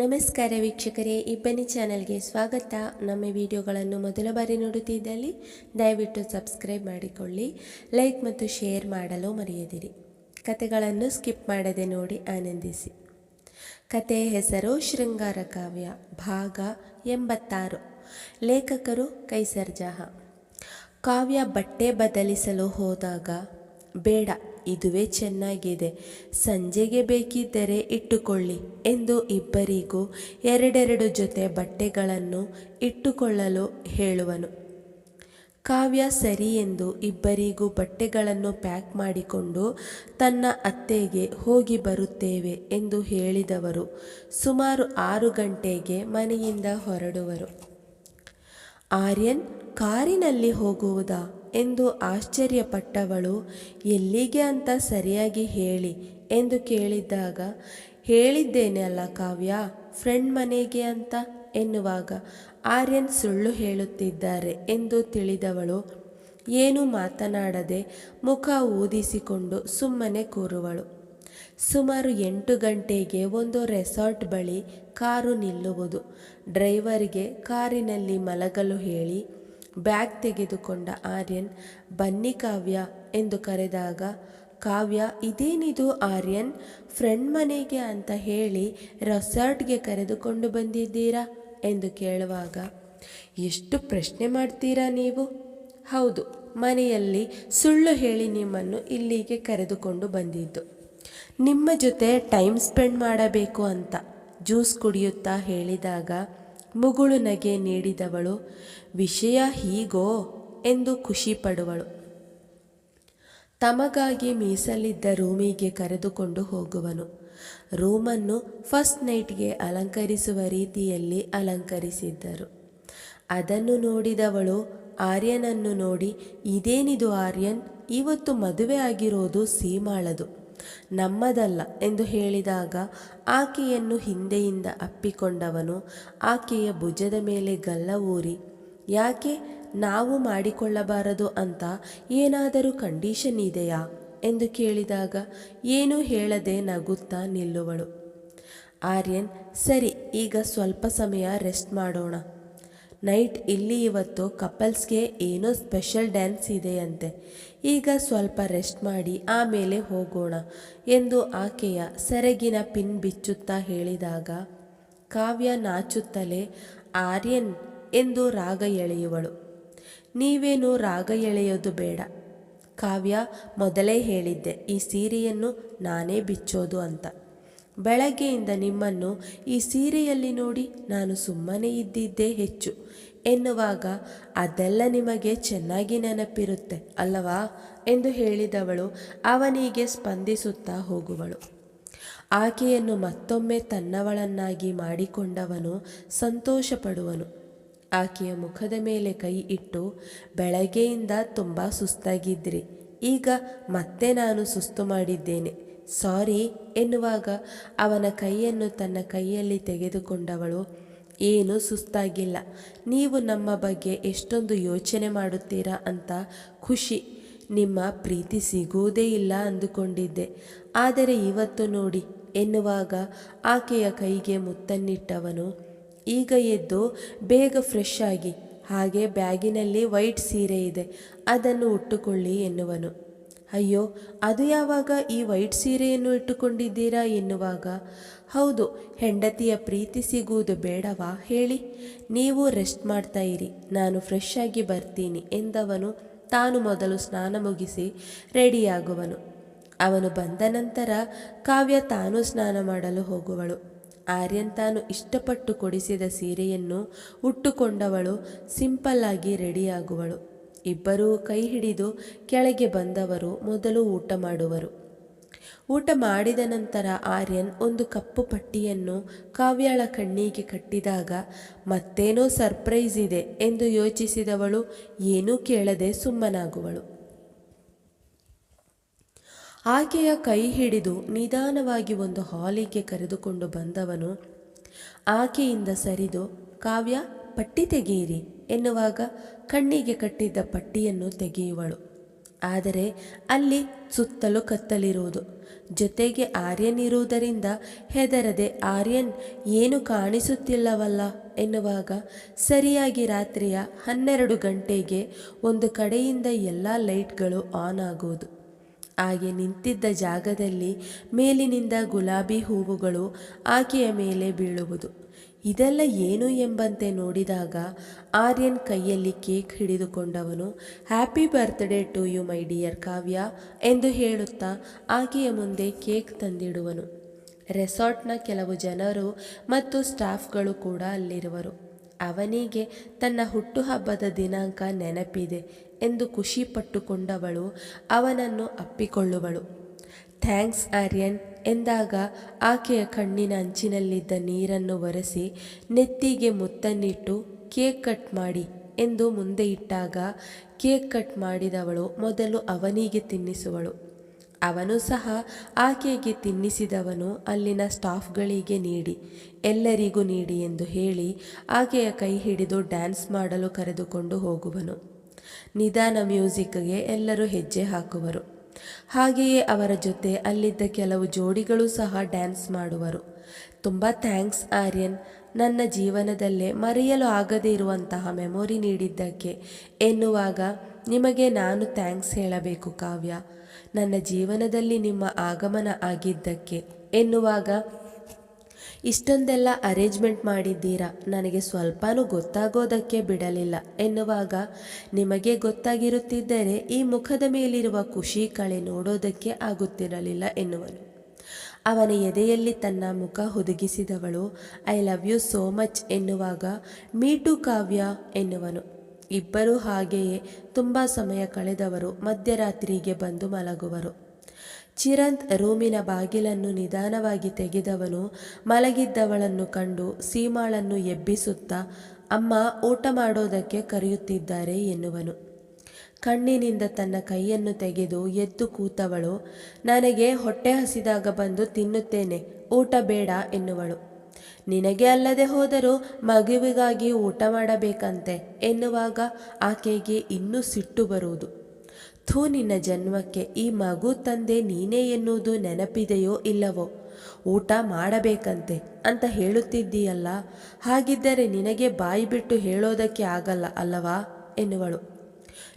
ನಮಸ್ಕಾರ ವೀಕ್ಷಕರೇ ಇಬ್ಬನಿ ಚಾನಲ್ಗೆ ಸ್ವಾಗತ. ನಮ್ಮ ವಿಡಿಯೋಗಳನ್ನು ಮೊದಲ ಬಾರಿ ನೋಡುತ್ತಿದ್ದಲ್ಲಿ ದಯವಿಟ್ಟು ಸಬ್ಸ್ಕ್ರೈಬ್ ಮಾಡಿಕೊಳ್ಳಿ, ಲೈಕ್ ಮತ್ತು ಶೇರ್ ಮಾಡಲು ಮರೆಯದಿರಿ. ಕತೆಗಳನ್ನು ಸ್ಕಿಪ್ ಮಾಡದೆ ನೋಡಿ ಆನಂದಿಸಿ. ಕತೆ ಹೆಸರು ಶೃಂಗಾರ ಕಾವ್ಯ, ಭಾಗ ಎಂಬತ್ತಾರು. ಲೇಖಕರು ಕೈಸರ್ಜಹ ಕಾವ್ಯ ಬಟ್ಟೆ ಬದಲಿಸಲು ಹೋದಾಗ ಬೇಡ, ಇದುವೇ ಚೆನ್ನಾಗಿದೆ. ಸಂಜೆಗೆ ಬೇಕಿದ್ದರೆ ಇಟ್ಟುಕೊಳ್ಳಿ ಎಂದು ಇಬ್ಬರಿಗೂ ಎರಡೆರಡು ಜೊತೆ ಬಟ್ಟೆಗಳನ್ನು ಇಟ್ಟುಕೊಳ್ಳಲು ಹೇಳುವನು. ಕಾವ್ಯ ಸರಿ ಎಂದು ಇಬ್ಬರಿಗೂ ಬಟ್ಟೆಗಳನ್ನು ಪ್ಯಾಕ್ ಮಾಡಿಕೊಂಡು ತನ್ನ ಅತ್ತೆಗೆ ಹೋಗಿ ಬರುತ್ತೇವೆ ಎಂದು ಹೇಳಿದವರು. ಸುಮಾರು ಆರು ಗಂಟೆಗೆ ಮನೆಯಿಂದ ಹೊರಡುವರು. ಆರ್ಯನ್, ಕಾರಿನಲ್ಲಿ ಹೋಗುವುದಾ? ಎಂದು ಆಶ್ಚರ್ಯಪಟ್ಟವಳು, ಎಲ್ಲಿಗೆ ಅಂತ ಸರಿಯಾಗಿ ಹೇಳಿ ಎಂದು ಕೇಳಿದ್ದಾಗ ಹೇಳಿದ್ದೇನೆ ಅಲ್ಲ ಕಾವ್ಯ, ಫ್ರೆಂಡ್ ಮನೆಗೆ ಅಂತ ಎನ್ನುವಾಗ ಆರ್ಯನ್ ಸುಳ್ಳು ಹೇಳುತ್ತಿದ್ದಾರೆ ಎಂದು ತಿಳಿದವಳು. ಏನೂ ಮಾತನಾಡದೆ ಮುಖ ಊದಿಸಿಕೊಂಡು ಸುಮ್ಮನೆ ಕೂರುವಳು. ಸುಮಾರು ಎಂಟು ಗಂಟೆಗೆ ಒಂದು ರೆಸಾರ್ಟ್ ಬಳಿ ಕಾರು ನಿಲ್ಲುವುದು. ಡ್ರೈವರ್ಗೆ ಕಾರಿನಲ್ಲಿ ಮಲಗಲು ಹೇಳಿ ಬ್ಯಾಗ್ ತೆಗೆದುಕೊಂಡ ಆರ್ಯನ್, ಬನ್ನಿ ಕಾವ್ಯ ಎಂದು ಕರೆದಾಗ, ಕಾವ್ಯ, ಇದೇನಿದು ಆರ್ಯನ್? ಫ್ರೆಂಡ್ ಮನೆಗೆ ಅಂತ ಹೇಳಿ ರೆಸಾರ್ಟ್ಗೆ ಕರೆದುಕೊಂಡು ಬಂದಿದ್ದೀರಾ? ಎಂದು ಕೇಳುವಾಗ, ಎಷ್ಟು ಪ್ರಶ್ನೆ ಮಾಡ್ತೀರಾ ನೀವು? ಹೌದು, ಮನೆಯಲ್ಲಿ ಸುಳ್ಳು ಹೇಳಿ ನಿಮ್ಮನ್ನು ಇಲ್ಲಿಗೆ ಕರೆದುಕೊಂಡು ಬಂದಿದ್ದು. ನಿಮ್ಮ ಜೊತೆ ಟೈಮ್ ಸ್ಪೆಂಡ್ ಮಾಡಬೇಕು ಅಂತ, ಜ್ಯೂಸ್ ಕುಡಿಯುತ್ತಾ? ಹೇಳಿದಾಗ ಮುಗುಳು ನಗೆ ನೀಡಿದವಳು, ವಿಷಯ ಹೀಗೋ ಎಂದು ಖುಷಿ ಪಡುವಳು ತಮಗಾಗಿ ಮೀಸಲಿದ್ದ ರೂಮಿಗೆ ಕರೆದುಕೊಂಡು ಹೋಗುವನು. ರೂಮನ್ನು ಫಸ್ಟ್ ನೈಟ್ಗೆ ಅಲಂಕರಿಸುವ ರೀತಿಯಲ್ಲಿ ಅಲಂಕರಿಸಿದ್ದರು. ಅದನ್ನು ನೋಡಿದವಳು, ಆರ್ಯನನ್ನು ನೋಡಿ, ಇದೇನಿದು ಆರ್ಯನ್? ಇವತ್ತು ಮದುವೆ ಆಗಿರೋದು ಸೀಮಾಳದು. ನಮ್ಮದಲ್ಲ ಎಂದು ಹೇಳಿದಾಗ ಆಕೆಯನ್ನು ಹಿಂದೆಯಿಂದ ಅಪ್ಪಿಕೊಂಡವನು ಆಕೆಯ ಭುಜದ ಮೇಲೆ ಗಲ್ಲ ಊರಿ, ಯಾಕೆ ನಾವು ಮಾಡಿಕೊಳ್ಳಬಾರದು ಅಂತ ಏನಾದರೂ ಕಂಡೀಷನ್ ಇದೆಯಾ? ಎಂದು ಕೇಳಿದಾಗ, ಏನೂ ಹೇಳದೆ ನಗುತ್ತಾ ನಿಲ್ಲುವಳು. ಆರ್ಯನ್, ಸರಿ, ಈಗ ಸ್ವಲ್ಪ ಸಮಯ ರೆಸ್ಟ್ ಮಾಡೋಣ. ನೈಟ್ ಇಲ್ಲಿ ಇವತ್ತು ಕಪಲ್ಸ್ಗೆ ಏನೋ ಸ್ಪೆಷಲ್ ಡ್ಯಾನ್ಸ್ ಇದೆಯಂತೆ. ಈಗ ಸ್ವಲ್ಪ ರೆಸ್ಟ್ ಮಾಡಿ ಆಮೇಲೆ ಹೋಗೋಣ ಎಂದು ಆಕೆಯ ಸೆರಗಿನ ಪಿನ್ ಬಿಚ್ಚುತ್ತಾ ಹೇಳಿದಾಗ, ಕಾವ್ಯ ನಾಚುತ್ತಲೇ, ಆರ್ಯನ್ ಎಂದು ರಾಗ ಎಳೆಯುವಳು. ನೀವೇನು ರಾಗ ಎಳೆಯೋದು ಬೇಡ. ಕಾವ್ಯ ಮೊದಲೇ ಹೇಳಿದ್ದೆ, ಈ ಸೀರೆಯನ್ನು ನಾನೇ ಬಿಚ್ಚೋದು ಅಂತ. ಬೆಳಗ್ಗೆಯಿಂದ ನಿಮ್ಮನ್ನು ಈ ಸೀರೆಯಲ್ಲಿ ನೋಡಿ ನಾನು ಸುಮ್ಮನೆ ಇದ್ದಿದ್ದೇ ಹೆಚ್ಚು. ಎನ್ನುವಾಗ ಅದೆಲ್ಲ ನಿಮಗೆ ಚೆನ್ನಾಗಿ ನೆನಪಿರುತ್ತೆ, ಅಲ್ಲವಾ? ಎಂದು ಹೇಳಿದವಳು ಅವನಿಗೆ ಸ್ಪಂದಿಸುತ್ತಾ ಹೋಗುವಳು. ಆಕೆಯನ್ನು ಮತ್ತೊಮ್ಮೆ ತನ್ನವಳನ್ನಾಗಿ ಮಾಡಿಕೊಂಡವನು ಸಂತೋಷಪಡುವನು. ಆಕೆಯ ಮುಖದ ಮೇಲೆ ಕೈ ಇಟ್ಟು, ಬೆಳಗ್ಗೆಯಿಂದ ತುಂಬ ಸುಸ್ತಾಗಿದ್ರಿ ಈಗ ಮತ್ತೆ ನಾನು ಸುಸ್ತು ಮಾಡಿದ್ದೇನೆ. ಸಾರಿ ಎನ್ನುವಾಗ ಅವನ ಕೈಯನ್ನು ತನ್ನ ಕೈಯಲ್ಲಿ ತೆಗೆದುಕೊಂಡವಳು. ಏನೂ ಸುಸ್ತಾಗಿಲ್ಲ. ನೀವು ನಮ್ಮ ಬಗ್ಗೆ ಎಷ್ಟೊಂದು ಯೋಚನೆ ಮಾಡುತ್ತೀರಾ ಅಂತ ಖುಷಿ. ನಿಮ್ಮ ಪ್ರೀತಿ ಸಿಗುವುದೇ ಇಲ್ಲ ಅಂದುಕೊಂಡಿದ್ದೆ. ಆದರೆ ಇವತ್ತು ನೋಡಿ ಎನ್ನುವಾಗ ಆಕೆಯ ಕೈಗೆ ಮುತ್ತನ್ನಿಟ್ಟವನು. ಈಗ ಎದ್ದು ಬೇಗ ಫ್ರೆಶ್ ಆಗಿ, ಹಾಗೆ ಬ್ಯಾಗಿನಲ್ಲಿ ವೈಟ್ ಸೀರೆ ಇದೆ, ಅದನ್ನು ಉಟ್ಟುಕೊಳ್ಳಿ ಎನ್ನುವನು. ಅಯ್ಯೋ, ಅದು ಯಾವಾಗ ಈ ವೈಟ್ ಸೀರೆಯನ್ನು ಇಟ್ಟುಕೊಂಡಿದ್ದೀರಾ ಎನ್ನುವಾಗ? ಹೌದು, ಹೆಂಡತಿಯ ಪ್ರೀತಿ ಸಿಗುವುದು ಬೇಡವಾ ಹೇಳಿ. ನೀವು ರೆಸ್ಟ್ ಮಾಡ್ತಾ ಇರಿ, ನಾನು ಫ್ರೆಶ್ ಆಗಿ ಬರ್ತೀನಿ ಎಂದವನು ತಾನು ಮೊದಲು ಸ್ನಾನ ಮುಗಿಸಿ ರೆಡಿಯಾಗುವನು. ಅವನು ಬಂದ ನಂತರ ಕಾವ್ಯ ತಾನು ಸ್ನಾನ ಮಾಡಲು ಹೋಗುವಳು. ಆರ್ಯನ್ ತಾನು ಇಷ್ಟಪಟ್ಟು ಕೊಡಿಸಿದ ಸೀರೆಯನ್ನು ಉಟ್ಟುಕೊಂಡವಳು ಸಿಂಪಲ್ ಆಗಿ ರೆಡಿಯಾಗುವಳು. ಇಬ್ಬರೂ ಕೈ ಹಿಡಿದು ಕೆಳಗೆ ಬಂದವರು ಮೊದಲು ಊಟ ಮಾಡುವರು. ಊಟ ಮಾಡಿದ ನಂತರ ಆರ್ಯನ್ ಒಂದು ಕಪ್ಪು ಪಟ್ಟಿಯನ್ನು ಕಾವ್ಯಾಳ ಕಣ್ಣಿಗೆ ಕಟ್ಟಿದಾಗ, ಮತ್ತೇನೋ ಸರ್ಪ್ರೈಸ್ ಇದೆ ಎಂದು ಯೋಚಿಸಿದವಳು ಏನೂ ಕೇಳದೆ ಸುಮ್ಮನಾಗುವಳು. ಆಕೆಯ ಕೈ ಹಿಡಿದು ನಿಧಾನವಾಗಿ ಒಂದು ಹಾಲಿಗೆ ಕರೆದುಕೊಂಡು ಬಂದವನು ಆಕೆಯಿಂದ ಸರಿದು, ಕಾವ್ಯ, ಪಟ್ಟಿ ತೆಗೆಯಿರಿ. ಎನ್ನುವಾಗ ಕಣ್ಣಿಗೆ ಕಟ್ಟಿದ್ದ ಪಟ್ಟಿಯನ್ನು ತೆಗೆಯುವಳು. ಆದರೆ ಅಲ್ಲಿ ಸುತ್ತಲೂ ಕತ್ತಲಿರುವುದು. ಜೊತೆಗೆ ಆರ್ಯನ್ ಇರುವುದರಿಂದ ಹೆದರದೆ, ಆರ್ಯನ್, ಏನು ಕಾಣಿಸುತ್ತಿಲ್ಲವಲ್ಲ? ಎನ್ನುವಾಗ ಸರಿಯಾಗಿ ರಾತ್ರಿಯ ಹನ್ನೆರಡು ಗಂಟೆಗೆ ಒಂದು ಕಡೆಯಿಂದ ಎಲ್ಲ ಲೈಟ್ಗಳು ಆನ್ ಆಗುವುದು. ಹಾಗೆ ನಿಂತಿದ್ದ ಜಾಗದಲ್ಲಿ ಮೇಲಿನಿಂದ ಗುಲಾಬಿ ಹೂವುಗಳು ಆಕೆಯ ಮೇಲೆ ಬೀಳುವುದು. ಇದೆಲ್ಲ ಏನು ಎಂಬಂತೆ ನೋಡಿದಾಗ ಆರ್ಯನ್ ಕೈಯಲ್ಲಿ cake ಹಿಡಿದುಕೊಂಡವನು, happy birthday to you, my dear Kavya ಎಂದು ಹೇಳುತ್ತಾ ಆಕೆಯ ಮುಂದೆ ಕೇಕ್ ತಂದಿಡುವನು. ರೆಸಾರ್ಟ್ನ ಕೆಲವು ಜನರು ಮತ್ತು ಸ್ಟಾಫ್ಗಳು ಕೂಡ ಅಲ್ಲಿರುವರು. ಅವನಿಗೆ ತನ್ನ ಹುಟ್ಟುಹಬ್ಬದ ದಿನಾಂಕ ನೆನಪಿದೆ ಎಂದು ಖುಷಿ ಪಟ್ಟುಕೊಂಡವಳು, ಅವನನ್ನು ಅಪ್ಪಿಕೊಳ್ಳುವಳು. ಥ್ಯಾಂಕ್ಸ್ ಆರ್ಯನ್ ಎಂದಾಗ ಆಕೆಯ ಕಣ್ಣಿನ ಅಂಚಿನಲ್ಲಿದ್ದ ನೀರನ್ನು ಒರೆಸಿ ನೆತ್ತಿಗೆ ಮುತ್ತನ್ನಿಟ್ಟು, ಕೇಕ್ ಕಟ್ ಮಾಡಿ ಎಂದು ಮುಂದೆ ಇಟ್ಟಾಗ ಕೇಕ್ ಕಟ್ ಮಾಡಿದವಳು ಮೊದಲು ಅವನಿಗೆ ತಿನ್ನಿಸುವಳು. ಅವನು ಸಹ ಆಕೆಗೆ ತಿನ್ನಿಸಿದವನು ಅಲ್ಲಿನ ಸ್ಟಾಫ್ಗಳಿಗೆ ನೀಡಿ, ಎಲ್ಲರಿಗೂ ನೀಡಿ ಎಂದು ಹೇಳಿ ಆಕೆಯ ಕೈ ಹಿಡಿದು ಡ್ಯಾನ್ಸ್ ಮಾಡಲು ಕರೆದುಕೊಂಡು ಹೋಗುವನು. ನಿಧಾನ ಮ್ಯೂಸಿಕ್ಗೆ ಎಲ್ಲರೂ ಹೆಜ್ಜೆ ಹಾಕುವರು. ಹಾಗೆಯೇ ಅವರ ಜೊತೆ ಅಲ್ಲಿದ್ದ ಕೆಲವು ಜೋಡಿಗಳು ಸಹ ಡ್ಯಾನ್ಸ್ ಮಾಡುವರು. ತುಂಬ ಥ್ಯಾಂಕ್ಸ್ ಆರ್ಯನ್. ನನ್ನ ಜೀವನದಲ್ಲೇ ಮರೆಯಲು ಆಗದೇ ಇರುವಂತಹ ಮೆಮೊರಿ ನೀಡಿದ್ದಕ್ಕೆ ಎನ್ನುವಾಗ ನಿಮಗೆ ನಾನು ಥ್ಯಾಂಕ್ಸ್ ಹೇಳಬೇಕು ಕಾವ್ಯ. ನನ್ನ ಜೀವನದಲ್ಲಿ ನಿಮ್ಮ ಆಗಮನ ಆಗಿದ್ದಕ್ಕೆ ಎನ್ನುವಾಗ ಇಷ್ಟೊಂದೆಲ್ಲ ಅರೇಂಜ್ಮೆಂಟ್ ಮಾಡಿದ್ದೀರಾ? ನನಗೆ ಸ್ವಲ್ಪನೂ ಗೊತ್ತಾಗೋದಕ್ಕೆ ಬಿಡಲಿಲ್ಲ. ಎನ್ನುವಾಗ ನಿಮಗೆ ಗೊತ್ತಾಗಿರುತ್ತಿದ್ದರೆ ಈ ಮುಖದ ಮೇಲಿರುವ ಖುಷಿ ಕಳೆ ನೋಡೋದಕ್ಕೆ ಆಗುತ್ತಿರಲಿಲ್ಲ ಎನ್ನುವನು. ಅವನ ಎದೆಯಲ್ಲಿ ತನ್ನ ಮುಖ ಹುದುಗಿಸಿದವಳು I love you so much ಎನ್ನುವಾಗ ಮೀಟು ಕಾವ್ಯ ಎನ್ನುವನು. ಇಬ್ಬರೂ ಹಾಗೆಯೇ ತುಂಬ ಸಮಯ ಕಳೆದವರು, ಮಧ್ಯರಾತ್ರಿಗೆ ಬಂದು ಮಲಗುವರು. ಚಿರಂತ್ ರೂಮಿನ ಬಾಗಿಲನ್ನು ನಿಧಾನವಾಗಿ ತೆಗೆದವನು ಮಲಗಿದ್ದವಳನ್ನು ಕಂಡು ಸೀಮಾಳನ್ನು ಎಬ್ಬಿಸುತ್ತಾ, ಅಮ್ಮ, ಊಟ ಮಾಡೋದಕ್ಕೆ ಕರೆಯುತ್ತಿದ್ದಾರೆ ಎನ್ನುವನು. ಕಣ್ಣಿನಿಂದ ತನ್ನ ಕೈಯನ್ನು ತೆಗೆದು ಎದ್ದು ಕೂತವಳು. ನನಗೆ ಹೊಟ್ಟೆ ಹಸಿದಾಗ ಬಂದು ತಿನ್ನುತ್ತೇನೆ, ಊಟ ಬೇಡ ಎನ್ನುವಳು. ನಿನಗೆ ಅಲ್ಲದೆ ಹೋದರೂ ಮಗುವಿಗಾಗಿ ಊಟ ಮಾಡಬೇಕಂತೆ ಎನ್ನುವಾಗ ಆಕೆಗೆ ಇನ್ನೂ ಸಿಟ್ಟು ಬರುವುದು. ಥೂ ನಿನ್ನ ಜನ್ಮಕ್ಕೆ ಈ ಮಗು ತಂದೆ ನೀನೇ ಎನ್ನುವುದು ನೆನಪಿದೆಯೋ ಇಲ್ಲವೋ? ಊಟ ಮಾಡಬೇಕಂತೆ ಅಂತ ಹೇಳುತ್ತಿದ್ದೀಯಲ್ಲ, ಹಾಗಿದ್ದರೆ ನಿನಗೆ ಬಾಯಿ ಬಿಟ್ಟು ಹೇಳೋದಕ್ಕೆ ಆಗಲ್ಲ ಅಲ್ಲವಾ? ಎನ್ನುವಳು.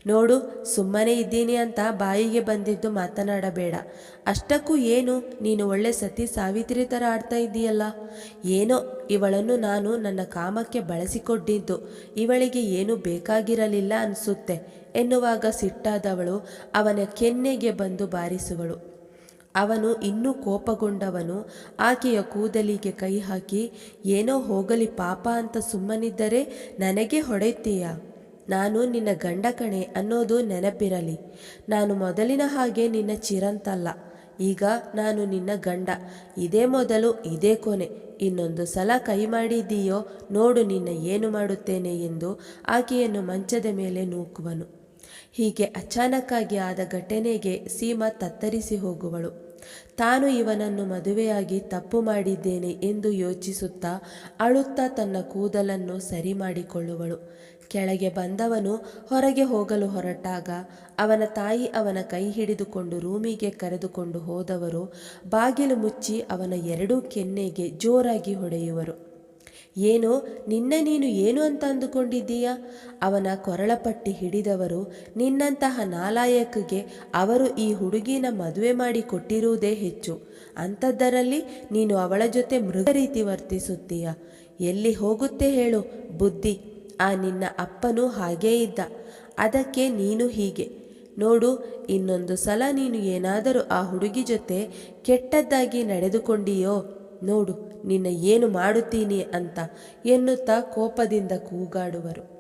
ನೋಡು, ಸುಮ್ಮನೆ ಇದ್ದೀನಿ ಅಂತ ಬಾಯಿಗೆ ಬಂದಿದ್ದು ಮಾತನಾಡಬೇಡ. ಅಷ್ಟಕ್ಕೂ ಏನು, ನೀನು ಒಳ್ಳೆ ಸತಿ ಸಾವಿತ್ರಿ ಥರ ಆಡ್ತಾ ಇದ್ದೀಯಲ್ಲ ಏನೋ, ಇವಳನ್ನು ನಾನು ನನ್ನ ಕಾಮಕ್ಕೆ ಬಳಸಿಕೊಂಡಿದ್ದು ಇವಳಿಗೆ ಏನು ಬೇಕಾಗಿರಲಿಲ್ಲ ಅನಿಸುತ್ತೆ, ಎನ್ನುವಾಗ ಸಿಟ್ಟಾದವಳು ಅವನ ಕೆನ್ನೆಗೆ ಬಂದು ಬಾರಿಸುವಳು. ಅವನು ಇನ್ನೂ ಕೋಪಗೊಂಡವನು, ಆಕೆಯ ಕೂದಲಿಗೆ ಕೈ ಹಾಕಿ, ಏನೋ ಹೋಗಲಿ ಪಾಪ ಅಂತ ಸುಮ್ಮನಿದ್ದರೆ ನನಗೆ ಹೊಡೆಯುತ್ತೀಯಾ? ನಾನು ನಿನ್ನ ಗಂಡ ಕಣೆ ಅನ್ನೋದು ನೆನಪಿರಲಿ. ನಾನು ಮೊದಲಿನ ಹಾಗೆ ನಿನ್ನ ಚಿರಂತಲ್ಲ. ಈಗ ನಾನು ನಿನ್ನ ಗಂಡ. ಇದೇ ಮೊದಲು, ಇದೇ ಕೊನೆ. ಇನ್ನೊಂದು ಸಲ ಕೈ ಮಾಡಿದ್ದೀಯೋ, ನೋಡು ನಿನ್ನ ಏನು ಮಾಡುತ್ತೇನೆ ಎಂದು ಆಕೆಯನ್ನು ಮಂಚದ ಮೇಲೆ ನೂಕುವನು. ಹೀಗೆ ಅಚಾನಕ್ಕಾಗಿ ಆದ ಘಟನೆಗೆ ಸೀಮಾ ತತ್ತರಿಸಿ ಹೋಗುವಳು. ತಾನು ಇವನನ್ನು ಮದುವೆಯಾಗಿ ತಪ್ಪು ಮಾಡಿದ್ದೇನೆ ಎಂದು ಯೋಚಿಸುತ್ತಾ ಅಳುತ್ತಾ ತನ್ನ ಕೂದಲನ್ನು ಸರಿ ಮಾಡಿಕೊಳ್ಳುವಳು ಕೆಳಗೆ ಬಂದವನು ಹೊರಗೆ ಹೋಗಲು ಹೊರಟಾಗ ಅವನ ತಾಯಿ ಅವನ ಕೈ ಹಿಡಿದುಕೊಂಡು ರೂಮಿಗೆ ಕರೆದುಕೊಂಡು ಹೋದವರು ಬಾಗಿಲು ಮುಚ್ಚಿ ಅವನ ಎರಡೂ ಕೆನ್ನೆಗೆ ಜೋರಾಗಿ ಹೊಡೆಯುವರು. ಏನು, ನಿನ್ನ ನೀನು ಏನು ಅಂತ ಅಂದುಕೊಂಡಿದ್ದೀಯಾ? ಅವನ ಕೊರಳಪಟ್ಟಿ ಹಿಡಿದವರು ನಿನ್ನಂತಹ ನಾಲಾಯಕಿಗೆ ಅವರು ಈ ಹುಡುಗಿನ ಮದುವೆ ಮಾಡಿ ಕೊಟ್ಟಿರುವುದೇ ಹೆಚ್ಚು. ಅಂಥದ್ದರಲ್ಲಿ ನೀನು ಅವಳ ಜೊತೆ ಮೃಗ ರೀತಿ ವರ್ತಿಸುತ್ತೀಯ? ಎಲ್ಲಿ ಹೋಗುತ್ತೆ ಹೇಳು, ಬುದ್ಧಿ. ಆ ನಿನ್ನ ಅಪ್ಪನೂ ಹಾಗೇ ಇದ್ದ. ಅದಕ್ಕೆ ನೀನು ಹೀಗೆ. ನೋಡು, ಇನ್ನೊಂದು ಸಲ ನೀನು ಏನಾದರೂ ಆ ಹುಡುಗಿ ಜೊತೆ ಕೆಟ್ಟದ್ದಾಗಿ ನಡೆದುಕೊಂಡಿಯೋ, ನೋಡು, ನಿನ್ನ ಏನು ಮಾಡುತ್ತೀನಿ ಅಂತ ಎನ್ನುತ್ತಾ ಕೋಪದಿಂದ ಕೂಗಾಡುವರು.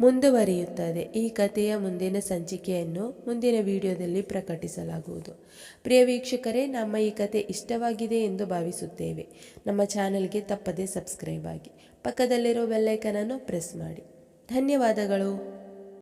ಮುಂದುವರಿಯುತ್ತದೆ. ಈ ಕಥೆಯ ಮುಂದಿನ ಸಂಚಿಕೆಯನ್ನು ಮುಂದಿನ ವಿಡಿಯೋದಲ್ಲಿ ಪ್ರಕಟಿಸಲಾಗುವುದು. ಪ್ರಿಯ ವೀಕ್ಷಕರೇ, ನಮ್ಮ ಈ ಕತೆ ಇಷ್ಟವಾಗಿದೆ ಎಂದು ಭಾವಿಸುತ್ತೇವೆ. ನಮ್ಮ ಚಾನೆಲ್ಗೆ ತಪ್ಪದೇ ಸಬ್ಸ್ಕ್ರೈಬ್ ಆಗಿ. ಪಕ್ಕದಲ್ಲಿರೋ ಬೆಲ್ಲೈಕನನ್ನು ಪ್ರೆಸ್ ಮಾಡಿ. ಧನ್ಯವಾದಗಳು.